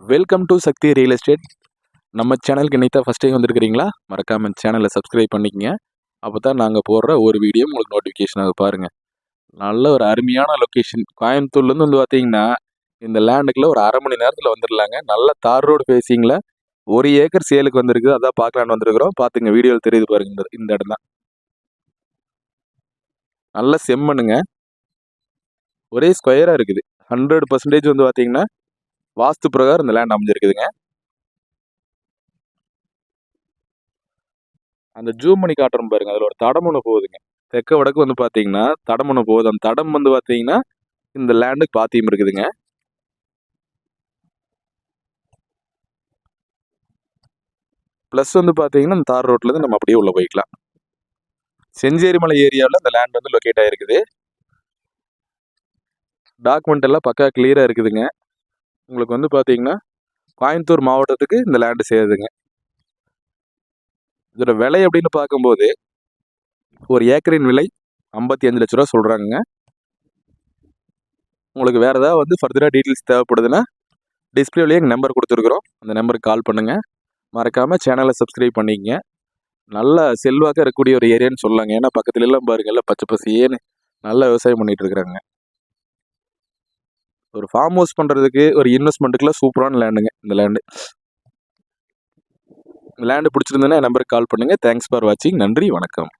Welcome to Sakthi real estate நம்ம சேனலுக்கு இன்னைக்கு தான் ஃபஸ்ட் டைம் வந்திருக்கிறீங்களா மறக்காமல் சேனலை சப்ஸ்கிரைப் பண்ணிக்கங்க. அப்போ தான் நாங்கள் போடுற ஒரு வீடியோ உங்களுக்கு நோட்டிஃபிகேஷன் பாருங்கள் நல்ல ஒரு அருமையான லொக்கேஷன் கோயம்புத்தூர்லேருந்து வந்து பார்த்தீங்கன்னா இந்த லேண்டுக்குள்ளே ஒரு அரை மணி நேரத்தில் வந்துடலாங்க நல்ல தார் ரோடு ஃபேஸிங்கில் ஒரு ஏக்கர் சேலுக்கு வந்திருக்கு. அதான் பார்க்கலான்னு வந்திருக்கிறோம். பார்த்துங்க வீடியோவில் தெரியுது பாருங்க. இந்த இந்த இடம் தான் நல்ல செம்மண்ணுங்க. ஒரே ஸ்கொயராக இருக்குது. ஹண்ட்ரட் பர்சன்டேஜ் வந்து பார்த்தீங்கன்னா வாஸ்து பிரகாரம் இந்த லேண்ட் அமைஞ்சிருக்குதுங்க. அந்த ஜூம் பண்ணி காட்டுறோம் பாருங்க அதில் ஒரு தடம் ஒன்று போகுதுங்க. தெற்க வடக்கு வந்து பார்த்தீங்கன்னா தடம் ஒன்று போகுது. அந்த தடம் வந்து பார்த்தீங்கன்னா இந்த லேண்டுக்கு பாத்தியம் இருக்குதுங்க. ப்ளஸ் வந்து பார்த்தீங்கன்னா இந்த தார் ரோட்லேருந்து நம்ம அப்படியே உள்ளே போய்க்கலாம். செஞ்சேரிமலை ஏரியாவில் அந்த லேண்ட் வந்து லொக்கேட் ஆகிருக்குது டாக்குமெண்ட் எல்லாம் பக்கா கிளியராக இருக்குதுங்க. உங்களுக்கு வந்து பார்த்தீங்கன்னா கோயம்புத்தூர் மாவட்டத்துக்கு இந்த லேண்டு சேருதுங்க. இதோட விலை அப்படின்னு பார்க்கும்போது ஒரு ஏக்கரின் விலை ஐம்பத்தி அஞ்சு லட்ச ரூபா சொல்கிறாங்க உங்களுக்கு வேறு ஏதாவது வந்து ஃபர்தராக டீட்டெயில்ஸ் தேவைப்படுதுன்னா டிஸ்பிளேலேயே எங்கள் நம்பர் கொடுத்துருக்குறோம். அந்த நம்பருக்கு கால் பண்ணுங்கள் மறக்காமல் சேனலை சப்ஸ்கிரைப் பண்ணிக்கங்க. நல்ல செல்வாக்க இருக்கக்கூடிய ஒரு ஏரியான்னு சொல்லலாங்க. ஏன்னா பக்கத்துலலாம் எல்லாம் எல்லாம் பச்சை பசியேன்னு நல்லா விவசாயம் பண்ணிகிட்டு இருக்கிறாங்க. ஒரு ஃபார்ம் ஹவுஸ் பண்ணுறதுக்கு ஒரு இன்வெஸ்ட்மெண்ட்டுக்குலாம் சூப்பரான லேண்டுங்க இந்த லேண்டு லேண்டு பிடிச்சிருந்தேன்னா நம்பருக்கு கால் பண்ணுங்கள் தேங்க்ஸ் ஃபார் வாட்சிங் நன்றி. வணக்கம்.